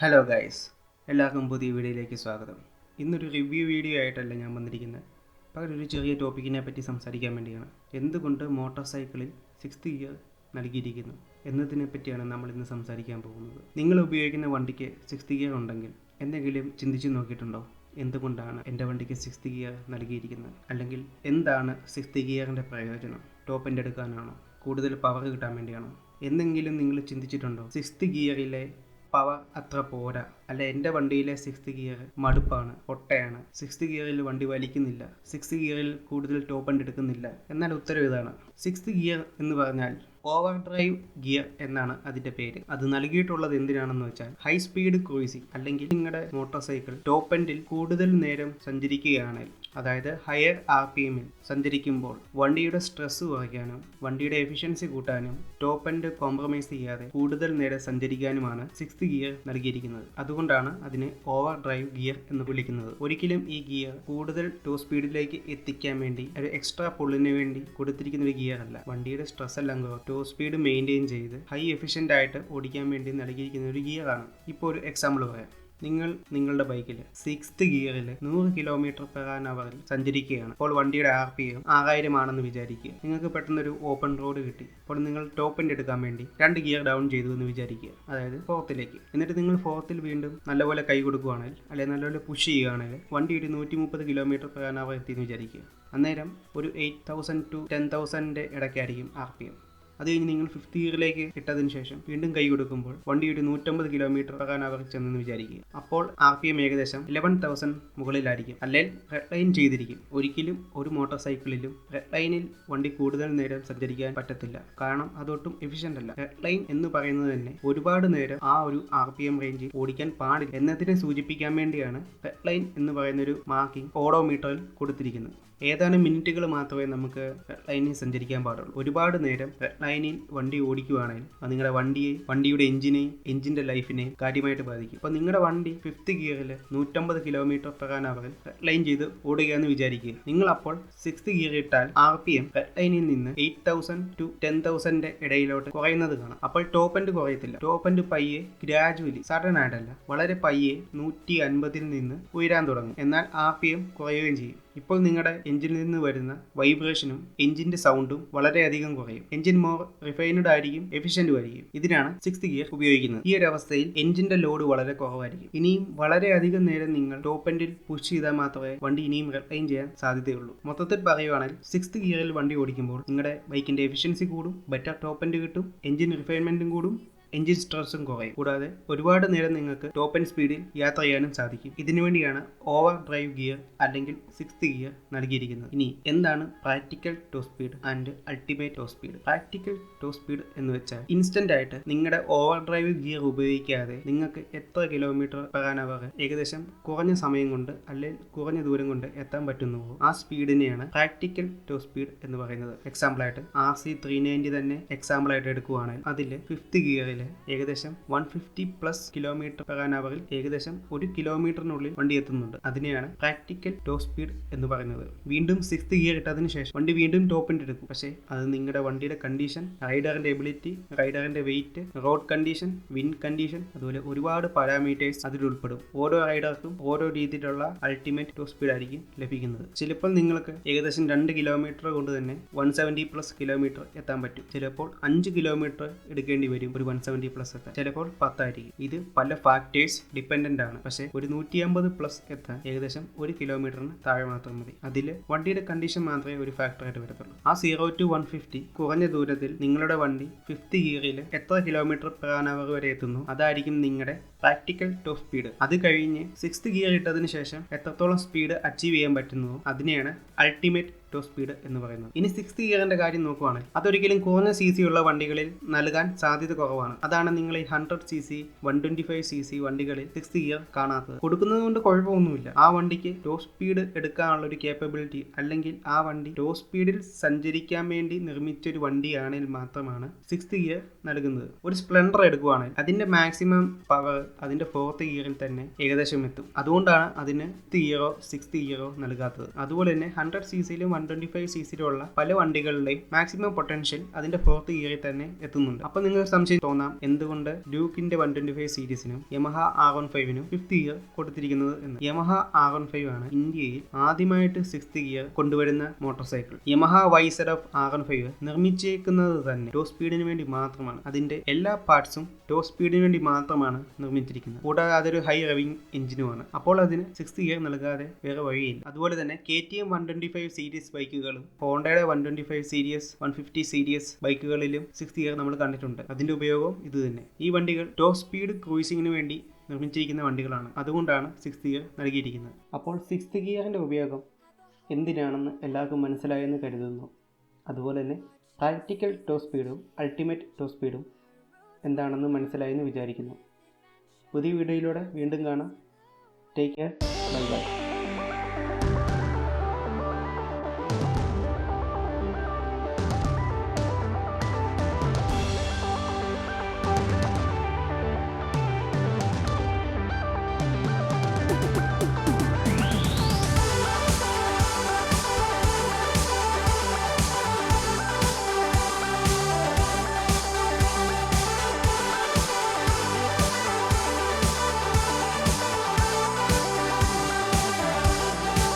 Hello guys എല്ലാവർക്കും പുതിയ വീഡിയോയിലേക്ക് സ്വാഗതം. ഇന്നൊരു റിവ്യൂ വീഡിയോ ആയിട്ടല്ല ഞാൻ വന്നിരിക്കുന്നത്. പകരം ഒരു ചെറിയ ടോപ്പിക്കിനെ പറ്റി സംസാരിക്കാൻ വേണ്ടിയാണ്. എന്തുകൊണ്ട് മോട്ടോർ സൈക്കിളിൽ സിക്സ്ത് ഗിയർ നൽകിയിരിക്കുന്നു? എന്നതിനെ പറ്റിയാണ് നമ്മൾ ഇന്ന് സംസാരിക്കാൻ പോകുന്നത്. നിങ്ങൾ ഉപയോഗിക്കുന്ന വണ്ടിക്ക് സിക്സ്ത് ഗിയർ ഉണ്ടെങ്കിൽ എന്തെങ്കിലും ചിന്തിച്ച് നോക്കിയിട്ടുണ്ടോ? എന്തുകൊണ്ടാണ് എന്റെ വണ്ടിക്ക് സിക്സ്ത് ഗിയർ നൽകിയിരിക്കുന്നത്? അല്ലെങ്കിൽ എന്താണ് സിക്സ്ത് ഗിയറിന്റെ പ്രയോജനം? ടോപ്പ് എന്റെ എടുക്കാനാണോ? കൂടുതൽ പവർ കിട്ടാൻ വേണ്ടിയാണോ? എന്തെങ്കിലും നിങ്ങൾ ചിന്തിച്ചിട്ടുണ്ടോ? സിക്സ്ത് ഗിയറിലെ പവർ അത്ര പോരാ. അല്ല എന്റെ വണ്ടിയിലെ സിക്സ്ത് ഗിയർ മടുപ്പാണ് ഒട്ടയാണ് സിക്സ്ത് ഗിയറിൽ വണ്ടി വലിക്കുന്നില്ല. സിക്സ്ത് ഗിയറിൽ കൂടുതൽ ടോപ്പ് എടുക്കുന്നില്ല. എന്നാൽ ഉത്തരവ് ഇതാണ്. സിക്സ്ത് ഗിയർ എന്ന് പറഞ്ഞാൽ ഓവർ ഡ്രൈവ് ഗിയർ എന്നാണ് അതിന്റെ പേര്. അത് നൽകിയിട്ടുള്ളത് എന്തിനാണെന്ന് വെച്ചാൽ ഹൈ സ്പീഡ് ക്രൂയിസിംഗ് അല്ലെങ്കിൽ നിങ്ങളുടെ മോട്ടോർ സൈക്കിൾ ടോപ്പ് എൻഡിൽ കൂടുതൽ നേരം സഞ്ചരിക്കുകയാണെങ്കിൽ അതായത് ഹയർ ആർ പി എമ്മിൽ സഞ്ചരിക്കുമ്പോൾ വണ്ടിയുടെ സ്ട്രെസ് കുറയ്ക്കാനും വണ്ടിയുടെ എഫിഷ്യൻസി കൂട്ടാനും ടോപ്പ് എൻഡ് കോംപ്രമൈസ് ചെയ്യാതെ കൂടുതൽ നേരം സഞ്ചരിക്കാനുമാണ് സിക്സ് ഗിയർ നൽകിയിരിക്കുന്നത്. അതുകൊണ്ടാണ് അതിനെ ഓവർ ഡ്രൈവ് ഗിയർ എന്ന് വിളിക്കുന്നത്. ഒരിക്കലും ഈ ഗിയർ കൂടുതൽ ടോ സ്പീഡിലേക്ക് എത്തിക്കാൻ വേണ്ടി ഒരു എക്സ്ട്രാ പുള്ളിന് വേണ്ടി കൊടുത്തിരിക്കുന്ന ഒരു ഗിയർ അല്ല. വണ്ടിയുടെ സ്ട്രെസ് എല്ലാം ടോപ്പ് സ്പീഡ് മെയിന്റെയിൻ ചെയ്ത് ഹൈ എഫിഷ്യന്റ് ആയിട്ട് ഓടിക്കാൻ വേണ്ടി നൽകിയിരിക്കുന്ന ഒരു ഗിയറാണ് ഇപ്പോൾ ഒരു എക്സാമ്പിൾ പറയാം. നിങ്ങൾ നിങ്ങളുടെ ബൈക്കിൽ സിക്സ്ത് ഗിയറിൽ നൂറ് കിലോമീറ്റർ പെർ ആൻ അവറിൽ സഞ്ചരിക്കുകയാണ്. അപ്പോൾ വണ്ടിയുടെ ആർ പി എം ആറായിരം ആണെന്ന് വിചാരിക്കുക. നിങ്ങൾക്ക് പെട്ടെന്നൊരു ഓപ്പൺ റോഡ് കിട്ടി. അപ്പോൾ നിങ്ങൾ ടോപ്പിന്റെ എടുക്കാൻ വേണ്ടി രണ്ട് ഗിയർ ഡൗൺ ചെയ്തു എന്ന് വിചാരിക്കുക. അതായത് ഫോർത്തിലേക്ക് എന്നിട്ട് നിങ്ങൾ ഫോർത്തിൽ വീണ്ടും നല്ലപോലെ കൈ കൊടുക്കുകയാണെങ്കിൽ അല്ലെങ്കിൽ നല്ലപോലെ പുഷ് ചെയ്യുകയാണെങ്കിൽ വണ്ടി ഒരു നൂറ്റി മുപ്പത് കിലോമീറ്റർ പെർ ആൻ അവർ എത്തിയെന്ന് വിചാരിക്കുക. അന്നേരം ഒരു എയ്റ്റ് തൗസൻഡ് ടു ടെൻ തൗസൻഡിന്റെ ഇടയ്ക്കായിരിക്കും ആർ പി എം അത് കഴിഞ്ഞ് നിങ്ങൾ ഫിഫ്ത്ത് ഇയറിലേക്ക് ഇട്ടതിന് ശേഷം വീണ്ടും കൈ കൊടുക്കുമ്പോൾ വണ്ടി ഒരു നൂറ്റമ്പത് കിലോമീറ്റർ ചെന്നെന്ന് വിചാരിക്കുക. അപ്പോൾ ആർ പി എം ഏകദേശം ഇലവൻ തൗസൻഡ് മുകളിലായിരിക്കും. അല്ലെങ്കിൽ റെഡ് ലൈൻ ചെയ്തിരിക്കും. ഒരിക്കലും ഒരു മോട്ടോർ സൈക്കിളിലും റെഡ് ലൈനിൽ വണ്ടി കൂടുതൽ നേരം സഞ്ചരിക്കാൻ പറ്റത്തില്ല. കാരണം അതൊട്ടും എഫിഷ്യന്റ് അല്ല. റെഡ് ലൈൻ എന്ന് പറയുന്നത് തന്നെ ഒരുപാട് നേരം ആ ഒരു ആർ പി എം റേഞ്ചിൽ ഓടിക്കാൻ പാടില്ല. എന്നതിനെ സൂചിപ്പിക്കാൻ വേണ്ടിയാണ് റെഡ് ലൈൻ എന്ന് പറയുന്ന ഒരു മാർക്കിംഗ് ഓഡോമീറ്ററിൽ കൊടുത്തിരിക്കുന്നത്. ഏതാനും മിനിറ്റുകൾ മാത്രമേ നമുക്ക് റെഡ് ലൈനിൽ സഞ്ചരിക്കാൻ പാടുള്ളൂ. ഒരുപാട് നേരം റെഡ് ലൈനിൽ വണ്ടി ഓടിക്കുകയാണെങ്കിൽ അത് നിങ്ങളുടെ വണ്ടിയെ വണ്ടിയുടെ എഞ്ചിനെയും എഞ്ചിന്റെ ലൈഫിനെയും കാര്യമായിട്ട് ബാധിക്കും. അപ്പോൾ നിങ്ങളുടെ വണ്ടി ഫിഫ്ത്ത് ഗിയറിൽ നൂറ്റമ്പത് കിലോമീറ്റർ പ്രകാരം റെഡ് ലൈൻ ചെയ്ത് ഓടുകയെന്ന് വിചാരിക്കുക. നിങ്ങൾ അപ്പോൾ സിക്സ്ത് ഗിയർ ഇട്ടാൽ ആർ പി എം റെഡ് ലൈനിൽ നിന്ന് eight thousand to ten thousand ഇടയിലോട്ട് കുറയുന്നത് കാണാം. അപ്പോൾ ടോപ്പ് എൻഡ് കുറയത്തില്ല. ടോപ്പ് എൻഡ് പയ്യെ ഗ്രാജുവലി സഡൻ ആയിട്ടല്ല വളരെ പയ്യെ നൂറ്റി അൻപതിൽ നിന്ന് ഉയരാൻ തുടങ്ങും. എന്നാൽ ആർ പി എം കുറയുകയും ചെയ്യും. ഇപ്പോൾ നിങ്ങളുടെ എഞ്ചിനിൽ നിന്ന് വരുന്ന വൈബ്രേഷനും എഞ്ചിന്റെ സൗണ്ടും വളരെയധികം കുറയും. എഞ്ചിൻ മോർ റിഫൈൻഡ് ആയിരിക്കും എഫിഷ്യന്റും ആയിരിക്കും. ഇതിനാണ് സിക്സ് ഗിയർ ഉപയോഗിക്കുന്നത്. ഈ ഒരു അവസ്ഥയിൽ എഞ്ചിന്റെ ലോഡ് വളരെ കുറവായിരിക്കും. ഇനിയും വളരെയധികം നേരം നിങ്ങൾ ടോപ്പ് എൻഡിൽ പുഷ് ചെയ്താൽ മാത്രമേ വണ്ടി ഇനിയും റിഫൈൻ ചെയ്യാൻ സാധ്യതയുള്ളൂ. മൊത്തത്തിൽ പറയുവാണെങ്കിൽ സിക്സ് ഗിയറിൽ വണ്ടി ഓടിക്കുമ്പോൾ നിങ്ങളുടെ ബൈക്കിന്റെ എഫിഷ്യൻസി കൂടും ബെറ്റർ ടോപ്പ് എൻഡ് കിട്ടും എഞ്ചിൻ റിഫൈൻമെന്റും കൂടും എഞ്ചിൻ സ്ട്രെസ്സും കുറയും. കൂടാതെ ഒരുപാട് നേരം നിങ്ങൾക്ക് ടോപ്പ് ആൻഡ് സ്പീഡിൽ യാത്ര ചെയ്യാനും സാധിക്കും. ഇതിനു വേണ്ടിയാണ് ഓവർ ഡ്രൈവ് ഗിയർ അല്ലെങ്കിൽ സിക്സ്ത് ഗിയർ നൽകിയിരിക്കുന്നത്. ഇനി എന്താണ് practical top speed and ultimate top speed? Practical top speed എന്ന് വെച്ചാൽ ഇൻസ്റ്റന്റ് ആയിട്ട് നിങ്ങളുടെ ഓവർ ഡ്രൈവ് ഗിയർ ഉപയോഗിക്കാതെ നിങ്ങൾക്ക് എത്ര കിലോമീറ്റർ പെർ അവർ ഏകദേശം കുറഞ്ഞ സമയം കൊണ്ട് അല്ലെങ്കിൽ കുറഞ്ഞ ദൂരം കൊണ്ട് എത്താൻ പറ്റുന്നുവോ? ആ സ്പീഡിനെയാണ് പ്രാക്ടിക്കൽ ടോ സ്പീഡ് എന്ന് പറയുന്നത്. എക്സാമ്പിൾ ആയിട്ട് ആർ സി ത്രീ നയന്റി തന്നെ എടുക്കുവാണെങ്കിൽ അതിൽ ഫിഫ്ത്ത് ഗിയറിൽ ഏകദേശം വൺ ഫിഫ്റ്റി പ്ലസ് കിലോമീറ്റർ പകാനാവറിൽ ഏകദേശം ഒരു കിലോമീറ്ററിനുള്ളിൽ വണ്ടി എത്തുന്നുണ്ട്. അതിനെയാണ് പ്രാക്ടിക്കൽ ടോപ്പ് സ്പീഡ് എന്ന് പറയുന്നത്. വീണ്ടും സിക്സ്ത് ഗിയർ ഇട്ടതിന് ശേഷം വണ്ടി വീണ്ടും ടോപ്പിന്റെ എടുക്കും. പക്ഷേ അത് നിങ്ങളുടെ വണ്ടിയുടെ കണ്ടീഷൻ റൈഡറിന്റെ ability റൈഡറിന്റെ weight road condition wind condition അതുപോലെ ഒരുപാട് പാരാമീറ്റേഴ്സ് അതിൽ ഉൾപ്പെടും. ഓരോ റൈഡർക്കും ഓരോ രീതിയിലുള്ള അൾട്ടിമേറ്റ് ടോപ്പ് സ്പീഡ് ആയിരിക്കും ലഭിക്കുന്നത്. ചിലപ്പോൾ നിങ്ങൾക്ക് ഏകദേശം രണ്ട് കിലോമീറ്റർ കൊണ്ട് തന്നെ വൺ സെവന്റി പ്ലസ് കിലോമീറ്റർ എത്താൻ പറ്റും. ചിലപ്പോൾ അഞ്ച് കിലോമീറ്റർ എടുക്കേണ്ടി വരും ഒരു വൺ സെവന്റി പ്ലസ് എത്താൻ ചിലപ്പോൾ പത്തായിരിക്കും. ഇത് പല ഫാക്ടേഴ്സ് ഡിപ്പെൻഡന്റ് ആണ്. പക്ഷേ ഒരു നൂറ്റി അമ്പത് പ്ലസ് എത്താൻ ഏകദേശം ഒരു കിലോമീറ്ററിന് താഴെ മാത്രം മതി. അതിൽ വണ്ടിയുടെ കണ്ടീഷൻ മാത്രമേ ഒരു ഫാക്ടറായിട്ട് വരത്തുള്ളൂ. ആ സീറോ ടു വൺ ഫിഫ്റ്റി കുറഞ്ഞ ദൂരത്തിൽ നിങ്ങളുടെ വണ്ടി ഫിഫ്ത്ത് ഗിയറിൽ എത്ര കിലോമീറ്റർ പെർ അവർ വരെ എത്തുന്നു? അതായിരിക്കും നിങ്ങളുടെ പ്രാക്ടിക്കൽ ടോപ്പ് സ്പീഡ്. അത് കഴിഞ്ഞ് സിക്സ്ത് ഗിയർ ഇട്ടതിന് ശേഷം എത്രത്തോളം സ്പീഡ് അച്ചീവ് ചെയ്യാൻ പറ്റുന്നതോ അതിനെയാണ് അൾട്ടിമേറ്റ് ടോപ്പ് സ്പീഡ് എന്ന് പറയുന്നത്. ഇനി സിക്സ്ത് ഗിയറിന്റെ കാര്യം നോക്കുവാണെങ്കിൽ അതൊരിക്കലും കുറഞ്ഞ സി സി ഉള്ള വണ്ടികളിൽ നൽകാൻ സാധ്യത കുറവാണ്. അതാണ് നിങ്ങൾ ഈ hundred C C one twenty five C C വണ്ടികളിൽ സിക്സ്ത് ഗിയർ കാണാത്തത്. കൊടുക്കുന്നത് കൊണ്ട് കുഴപ്പമൊന്നുമില്ല. ആ വണ്ടിക്ക് ടോപ്പ് സ്പീഡ് എടുക്കാനുള്ള ഒരു കേപ്പബിലിറ്റി അല്ലെങ്കിൽ ആ വണ്ടി ടോപ്പ് സ്പീഡിൽ സഞ്ചരിക്കാൻ വേണ്ടി നിർമ്മിച്ച ഒരു വണ്ടിയാണെങ്കിൽ മാത്രമാണ് സിക്സ്ത് ഗിയർ നൽകുന്നത്. ഒരു സ്പ്ലെൻഡർ എടുക്കുവാണെങ്കിൽ അതിന്റെ മാക്സിമം പവർ അതിന്റെ ഫോർത്ത് ഇയറിൽ തന്നെ ഏകദേശം എത്തും. അതുകൊണ്ടാണ് അതിന് ഫിഫ്ത്ത് ഗിയറോ സിക്സ്ത് ഗിയറോ നൽകാത്തത്. അതുപോലെ തന്നെ ഹൺഡ്രഡ് സി സിയിലും വൺ ട്വന്റി ഫൈവ് സി സിയിലുള്ള പല വണ്ടികളുടെയും മാക്സിമം പൊട്ടൻഷ്യൽ അതിന്റെ ഫോർത്ത് ഇയറിൽ തന്നെ എത്തുന്നുണ്ട്. അപ്പൊ നിങ്ങൾ സംശയം തോന്നാം എന്തുകൊണ്ട് ഡ്യൂക്കിന്റെ വൺ ട്വന്റി ഫൈവ് സീരീസിനും യമഹ ആർ വൺ ഫൈവിനും ഫിഫ്ത്ത് ഇയർ കൊടുത്തിരിക്കുന്നത് എന്ന്. യമഹ ആർ വൺ ഫൈവ് ആണ് ഇന്ത്യയിൽ ആദ്യമായിട്ട് സിക്സ്ത് ഇയർ കൊണ്ടുവരുന്ന മോട്ടോർ സൈക്കിൾ യമഹ വൈസർ ഓഫ് ആർ വൺ ഫൈവ് നിർമ്മിച്ചേക്കുന്നത് തന്നെ ടോ സ്പീഡിന് വേണ്ടി മാത്രമാണ്. അതിന്റെ എല്ലാ പാർട്സും ടോ സ്പീഡിന് വേണ്ടി മാത്രമാണ് നിർമ്മിച്ചിരിക്കുന്നത്. കൂടാതെ അതൊരു ഹൈ റവിംഗ് എഞ്ചിനുമാണ് അപ്പോൾ അതിന് സിക്സ് ഗിയർ നൽകാതെ വേറെ വഴിയില്ല. അതുപോലെ തന്നെ K T M one twenty five series ബൈക്കുകളും ഹോണ്ടയുടെ one twenty five series one fifty series ബൈക്കുകളിലും six gear നമ്മൾ കണ്ടിട്ടുണ്ട്. അതിന്റെ ഉപയോഗം ഇത് തന്നെ. ഈ വണ്ടികൾ ടോപ്പ് സ്പീഡ് ക്രൂയിസിങ്ങിന് വേണ്ടി നിർമ്മിച്ചിരിക്കുന്ന വണ്ടികളാണ്. അതുകൊണ്ടാണ് സിക്സ് ഗിയർ നൽകിയിരിക്കുന്നത്. അപ്പോൾ സിക്സ് ഗിയറിന്റെ ഉപയോഗം എന്തിനാണെന്ന് എല്ലാവർക്കും മനസ്സിലായെന്ന് കരുതുന്നു. അതുപോലെ തന്നെ പ്രാക്ടിക്കൽ ടോ സ്പീഡും അൾട്ടിമേറ്റ് ടോ സ്പീഡും എന്താണെന്ന് മനസ്സിലായെന്ന് വിചാരിക്കുന്നു. പുതിയ വീഡിയോയിലൂടെ വീണ്ടും കാണാം. Take care bye bye